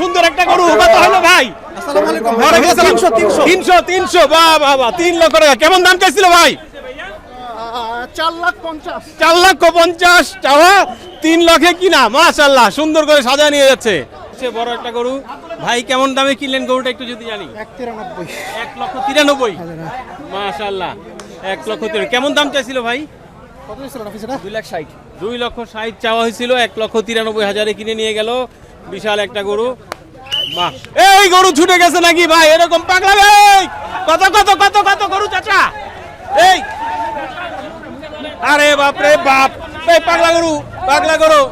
সুন্দর একটা গরু কত হলো ভাই। আসসালামু আলাইকুম ওয়ালাইকুম আসসালাম। 300 300 তিনশো। তিনশো বাহ বাহ বাহ তিন লক্ষ টাকা। কেমন দাম চাইছিল ভাই? চার লাখ পঞ্চাশ। চার লক্ষ পঞ্চাশ চাওয়া তিন লক্ষে কিনা? মাশাল্লাহ সুন্দর করে সাজা নিয়ে যাচ্ছে। সে বড় একটা গরু। ভাই কেমন দামে কিনলেন গরুটা একটু যদি জানি? এক লক্ষ তিরানব্বই? মাশাল্লাহ এক লক্ষ তিরানব্বই। কেমন দাম চাইছিল ভাই? দুই লাখ ষাট। দুই লক্ষ ষাট চাওয়া হয়েছিল এক লক্ষ তিরানব্বই হাজারে কিনে নিয়ে গেল। বিশাল একটা গরু। বাহ। এই গরু ছুটে গেছে নাকি ভাই? এরকম পাগলা ভাই! কত কত কত কত গরু চাচা? এই! আরে বাপ রে বাপ! এই পাগলা গরু পাগলা গরু।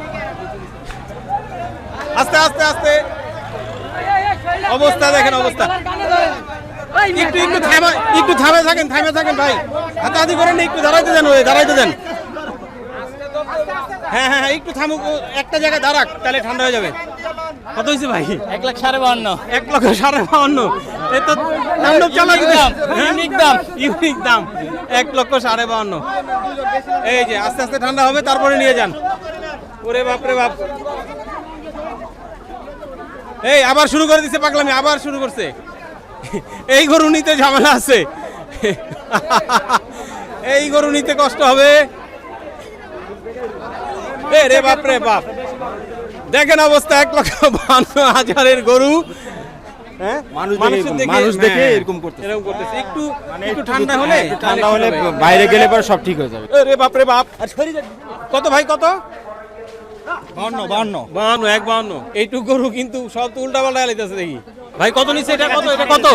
আস্তে আস্তে আস্তে। অবস্থা দেখেন, অবস্থা। একটু একটু থামা, একটু থামে থাকেন থামে থাকেন ভাই। হাতাহাতি করেন একটু দাঁড়াইতে দেন ওই, দাঁড়াইতে দেন। হ্যাঁ হ্যাঁ হ্যাঁ, একটু থামুক একটা জায়গায় দাঁড়াক তাহলে ঠান্ডা হয়ে যাবে। কত হয়েছে ভাই? এক লাখ সাড়ে বাহান্ন। এক লক্ষ সাড়ে বাউন্ন এ তো তাণ্ডব চালা দাম, unique দাম। ইউনিক দাম। এক লক্ষ সাড়ে বাউন্ন এই যে আস্তে আস্তে ঠান্ডা হবে তারপরে নিয়ে যান। ওরে বাপ রে বাপ। এই আবার শুরু করে দিছে পাগলামি আবার শুরু করছে। এই গরু নিতে ঝামেলা আছে। এই গরু নিতে কষ্ট হবে। এ রে বাপ রে বাপ। দেখেন অবস্থা এক লক্ষ বান্ন হাজারের গরু? মানুষ দেখে- মানুষ দেখে এরকম করতেছে। এরকম করতেছে। একটু একটু ঠান্ডা হলে ঠান্ডা হলে বাইরে গেলে পরে সব ঠিক হয়ে যাবে। রে বাপ রে বাপ। কত ভাই কত? বাহান্ন এক বাহান্ন এইটুকু গরু কিন্তু সব তো উল্টা পাল্টা লাইতেছে দেখি। ভাই কত নিচ্ছে এটা? কত? এটা কত?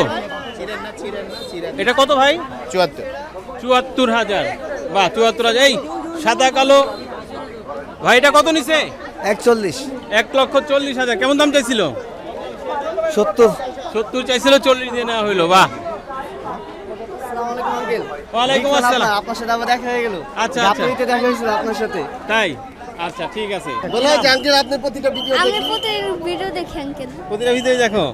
এটা কত ভাই? চুয়াত্তর। চুয়াত্তর হাজার। বাহ চুয়াত্তর হাজার। এই সাদা কালো ভাই এটা কত নিছে? একচল্লিশ। এক লক্ষ চল্লিশ হাজার। কেমন দাম চাইছিল? সত্তর। সত্তর চাইছিল চল্লিশ দিয়ে নেওয়া হইল বাহ। ওয়ালাইকুম আসসালাম। আপনার সাথে আবার দেখা হয়ে গেল। আচ্ছা, আচ্ছা। দেখা হয়েছিল আপনার সাথে। তাই? আচ্ছা ঠিক আছে। বলে আঙ্কেল আপনার প্রতিটা ভিডিও আমি প্রতিদিন ভিডিও দেখি আঙ্কেল। প্রতিটা ভিতরে দেখো?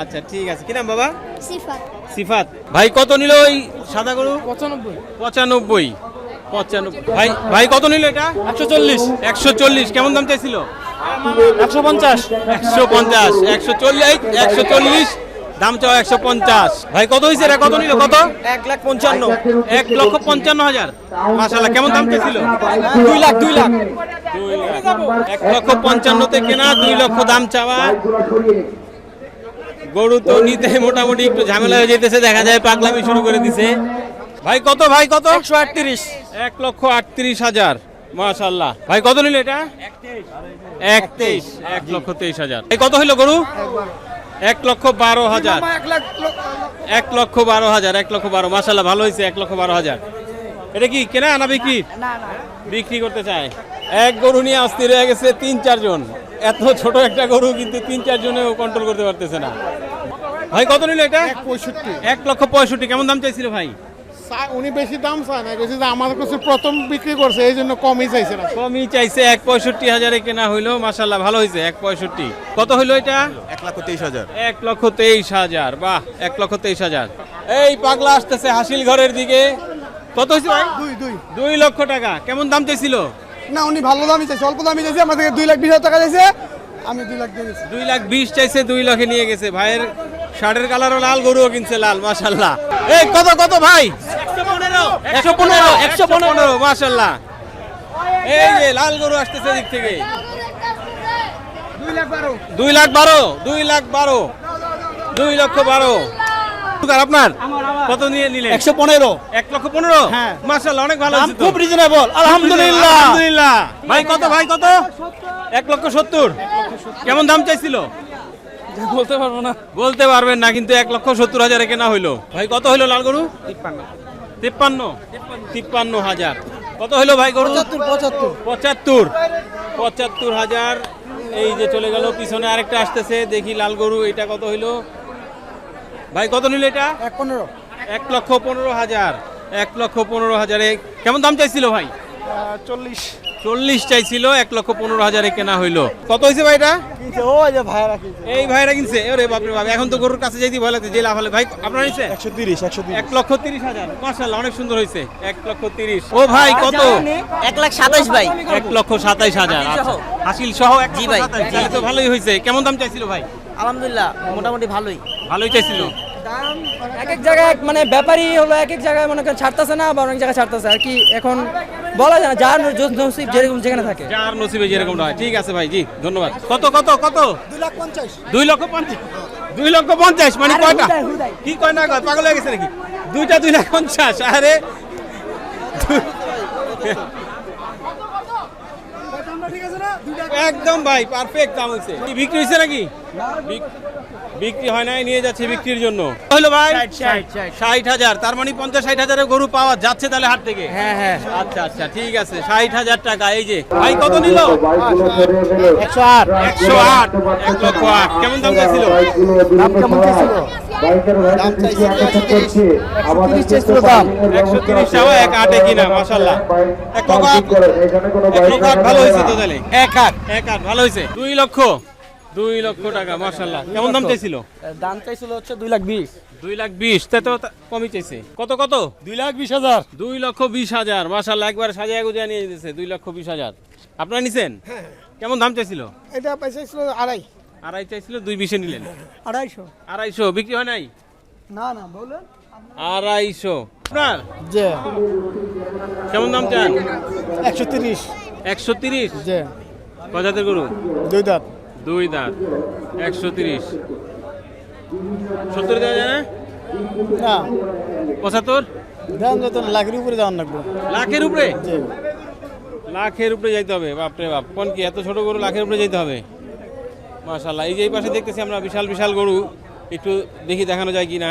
আচ্ছা ঠিক আছে। কি নাম বাবা? সিফাত। সিফাত। ভাই কত নিল ওই সাদা গরু? পঁচানব্বই। পঁচানব্বই। পঁচানব্বই। ভাই ভাই কত নিল এটা? একশো চল্লিশ। একশো চল্লিশ কেমন দাম চাইছিল? একশো পঞ্চাশ। একশো পঞ্চাশ একশো চল্লিশ একশো চল্লিশ দাম চাও একশো পঞ্চাশ। ভাই কত হয়েছে এটা? কত নিল? কত? এক লাখ পঞ্চান্ন। এক লক্ষ পঞ্চান্ন হাজার। মাসাল্লাহ কেমন দাম লাখ দুই লাখ দুই লাখ। এক লক্ষ পঞ্চান্নতে কেনা দুই লক্ষ দাম চাওয়া। গরু তো নিতে মোটামুটি একটু ঝামেলা হয়ে যেতেছে দেখা যায় পাগলামি শুরু করে দিছে। ভাই কত ভাই কত? একশো আটত্রিশ। এক লক্ষ আটত্রিশ হাজার। মাশাল্লাহ ভাই কত নিল এটা? এক তেইশ এক লক্ষ তেইশ হাজার। এই কত হইল গরু? এক লক্ষ বারো হাজার। এক লক্ষ বারো হাজার এক লক্ষ বারো। মাশাল্লাহ ভালো হয়েছে এক লক্ষ বারো হাজার। এটা কি কেনা না বিক্রি? বিক্রি করতে চায়। এক গরু নিয়ে অস্থির হয়ে গেছে তিন চারজন এত ছোট একটা গরু কিন্তু তিন চারজনেও কন্ট্রোল করতে পারতেছে না। ভাই কত নিল এটা? পঁয়ষট্টি। এক লক্ষ পঁয়ষট্টি। কেমন দাম চাইছিল ভাই? উনি বেশি দাম চায় না বেশি দাম। আমাদের কাছে প্রথম বিক্রি করছে এই জন্য কমই চাইছে না। কমই চাইছে এক পঁয়ষট্টি হাজারে কেনা হইল মাসাল্লাহ ভালো হয়েছে এক পঁয়ষট্টি। কত হইল এটা? এক লাখ তেইশ হাজার। এক লক্ষ তেইশ হাজার বাহ এক লক্ষ তেইশ হাজার। এই পাগলা আসতেছে হাসিল ঘরের দিকে। কত হয়েছে ভাই? দুই দুই। দুই লক্ষ টাকা। কেমন দাম চাইছিল? না উনি ভালো দামই চাইছে অল্প দামই চাইছে আমাদের দুই লাখ বিশ হাজার টাকা চাইছে আমি দুই লাখ দিয়ে দিয়েছি দুই লাখ বিশ চাইছে দুই লাখে নিয়ে গেছে। ভাইয়ের শার্টের কালারও লাল গরুও কিনছে লাল মাসাল্লাহ এই কত কত ভাই? একশো পনেরো একশো পনেরো। একশো মাসাল্লাহ এই যে লাল গরু আসতেছে দিক থেকে। দুই লাখ বারো। দুই লাখ বারো দুই লাখ বারো দুই লক্ষ বারো। আপনার? কত নিয়ে নিলেন? একশো পনেরো। এক লক্ষ পনেরো? হ্যাঁ। অনেক ভালো দাম হয়েছে তো। খুব রিজনেবল আলহামদুলিল্লাহ। আলহামদুলিল্লাহ। ভাই কত ভাই কত? এক লক্ষ সত্তর। কেমন দাম চাইছিল? বলতে পারব না। বলতে পারবেন না কিন্তু এক লক্ষ সত্তর হাজারে কেনা হইল। ভাই কত হইল লাল গরু? তিপ্পান্ন। তিপ্পান্ন? হাজার। কত হইল ভাই গরু? পঁচাত্তর পঁচাত্তর। পঁচাত্তর। পঁচাত্তর হাজার। এই যে চলে গেল পিছনে আরেকটা আসতেছে। দেখি লাল গরু এটা কত হইল? ভাই কত নিল এটা? এক পনেরো। এক লক্ষ পনেরো হাজার। এক লক্ষ পনেরো হাজারে। কেমন দাম চাইছিল ভাই? চল্লিশ। চল্লিশ চাইছিল এক লক্ষ পনেরো হাজারে কেনা হইল। কত হয়েছে ভাই এটা? ওই যে ভাইরা কিনছে। এই ভাইরা কিনছে ওরে বাপরে বাপ এখন তো গরুর কাছে যাইতে ভয় লাগছে যে লাভ হলে। ভাই আপনারা নিছে একশো তিরিশ একশো এক লক্ষ তিরিশ হাজার মার্শাল্লাহ অনেক সুন্দর হয়েছে। এক লক্ষ তিরিশ। ও ভাই কত? এক লাখ সাতাশ ভাই। এক লক্ষ সাতাইশ হাজার হাসিল সহ। আচ্ছা। হাসিল সহ এক জি ভাই, তাহলে তো ভালোই হয়েছে। কেমন দাম চাইছিল ভাই? আলহামদুলিল্লাহ মোটামুটি ভালোই। ভালোই চাইছিল? এক এক জায়গায় মানে ব্যাপারী হলো এক এক জায়গায় মনে করেন ছাড়তেছে না বা অনেক জায়গায় ছাড়তেছে। আর কি এখন বলা যায় না যার নসিব যেরকম যেখানে থাকে। যার নসিবে যেরকম হয় ঠিক আছে ভাই জি ধন্যবাদ। কত কত কত? দুই লক্ষ পঞ্চাশ। দুই লক্ষ পঞ্চাশ। দুই লক্ষ পঞ্চাশ মানে কয়টা? কি কয় না কয়? পাগল হয়ে গেছে নাকি? দুইটা দুই লাখ পঞ্চাশ আরে। একদম ভাই পারফেক্ট দাম হয়েছে বিক্রি হয়েছে নাকি? বিক্রি হয় নাই নিয়ে যাচ্ছে বিক্রির জন্য। হলো ভাই ষাট। হাজার তার মানে পঞ্চাশ ষাট হাজারের গরু পাওয়া যাচ্ছে তাহলে হাট থেকে? হ্যাঁ হ্যাঁ। আচ্ছা আচ্ছা ঠিক আছে ষাট হাজার টাকা এই যে। ভাই কত নিল? একশো আট। একশো আট এক লক্ষ আট। কেমন দাম চাইছিল? দাম কেমন চাইছিল? এক লক্ষ ভালো হয়েছে দুই লক্ষ টাকা মাসাল্লাহ কেমন দাম চাইছিল? দাম চাইছিল হচ্ছে দুই লাখ বিশ। দুই লাখ বিশ তা তো কমই চাইছে। কত কত? দুই লাখ বিশ হাজার। দুই লক্ষ বিশ হাজার মাসাল্লাহ একবার সাজিয়া গুজিয়া নিয়ে যেতেছে দুই লক্ষ বিশ হাজার। আপনারা নিছেন? কেমন দাম চাইছিল? এটা পয়সা ছিল আড়াই। আড়াই চাইছিল দুই বিশে নিলেন। আড়াইশো। আড়াইশো বিক্রি হয় নাই? না না বলেন। আড়াইশো। আপনার? যে কেমন দাম চান? একশো তিরিশ। একশো তিরিশ? যে কজাতের গরু? দুই দাঁত। দুই দাঁত একশো তিরিশ। সত্তর দেওয়া যায় না? না। পঁচাত্তর? দাম যত লাখের উপরে যাওয়ার লাগবে। লাখের উপরে? লাখের উপরে যাইতে হবে বাপরে বাপ। কোন কি এত ছোট গরু লাখের উপরে যেতে হবে? মাশাল্লাহ এই যে এই পাশে দেখতেছি আমরা বিশাল বিশাল গরু। একটু দেখি দেখানো যায় কি না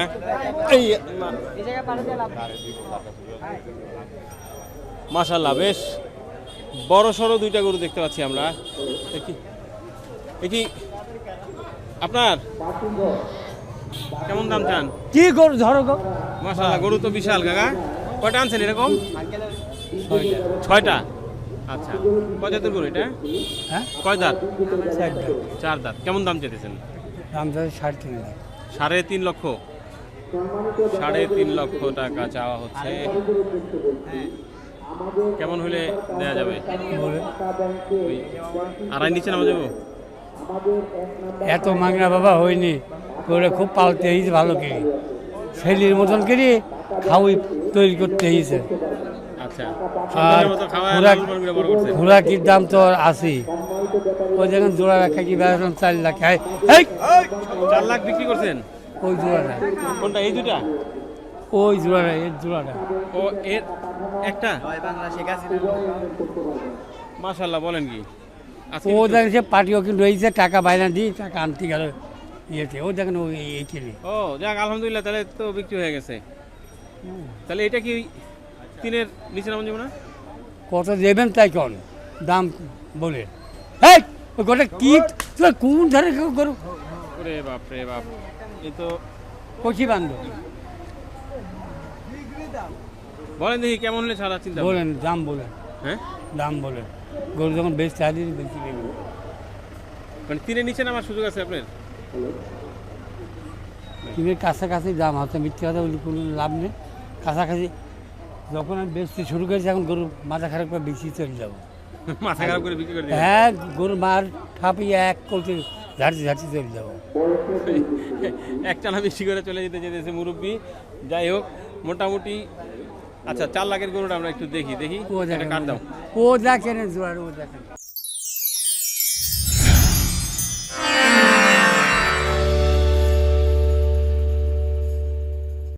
এই। মাশাল্লাহ বেশ। বড় সড়ো দুইটা গরু দেখতে পাচ্ছি আমরা। দেখি। দেখি আপনার? কেমন দাম চান? কি গরু ধরো গো। মাশাল্লাহ গরু তো বিশাল কাকা। কয়টা আনছেন এরকম? ছয়টা। আচ্ছা কয় জাতের গরু এটা? হ্যাঁ? কয় দাঁত? চার দাঁত। কেমন দাম চেতেছেন দাম চাই ষাট তিন লাখ। সাড়ে তিন লক্ষ? সাড়ে তিন লক্ষ টাকা চাওয়া হচ্ছে। কেমন হলে দেয়া যাবে? আড়াই নিচে নামা যাব এত মাংনা বাবা হয়নি করে খুব পালতে হয়েছে ভালো করে। ছেলের মতন করে খাওয়াই তৈরি করতে হয়েছে। আচ্ছা আর খোরাক। খোরাকির দাম তো আছেই ওই দেখেন জোড়া রাখা কি বেড়ালাম চার লাখ। চার লাখ বিক্রি করছেন? ওই জোড়াটা কোনটা এই দুটা ওই জোড়াটা এর জোড়াটা ও এর একটা? মাশাল্লাহ বলেন কি? ও দেখেন সে পার্টিও কিন্তু রয়েছে টাকা বাইনা দিয়ে টাকা আনতে গেল। ইয়েতে ও দেখেন ওই এই কিনে। ও যাক আলহামদুলিল্লাহ তাহলে তো বিক্রি হয়ে গেছে। তাহলে এটা কি তিনের নিচে নামান যাব না? কত দেবেন তাই কন? দাম বলে। এই ওই গোটা কি? তুই কোন ধারে গরু ওরে বাপ রে বাপ এ তো কচি বান্ধব। বলেন দেখি কেমন হলে ছাড়া চিন্তা বলেন দাম বলেন। হ্যাঁ? দাম বলেন। গরু যখন বেশ চালি বেশি নেবেন মানে তিনের নিচে নামার সুযোগ আছে আপনার? কিনের কাছাকাছি দাম হচ্ছে মিথ্যে কথা বলি কোনো লাভ নেই। কাছাকাছি যখন আমি বেচতে শুরু করেছি এখন গরু মাথা খারাপ করে বেশি চলে যাব। মাথা খারাপ করে বিক্রি করে হ্যাঁ গরু মার ঠাপিয়ে এক করতে ঝাড়তে ঝাড়তে চলে যাব। একটা না বেশি করে চলে যেতে যেতেছে মুরব্বী। যাই হোক মোটামুটি আচ্ছা চার লাখের গরুটা আমরা একটু দেখি দেখি। ও দেখেন কাট দাও ও দেখেন জোয়ার ও দেখেন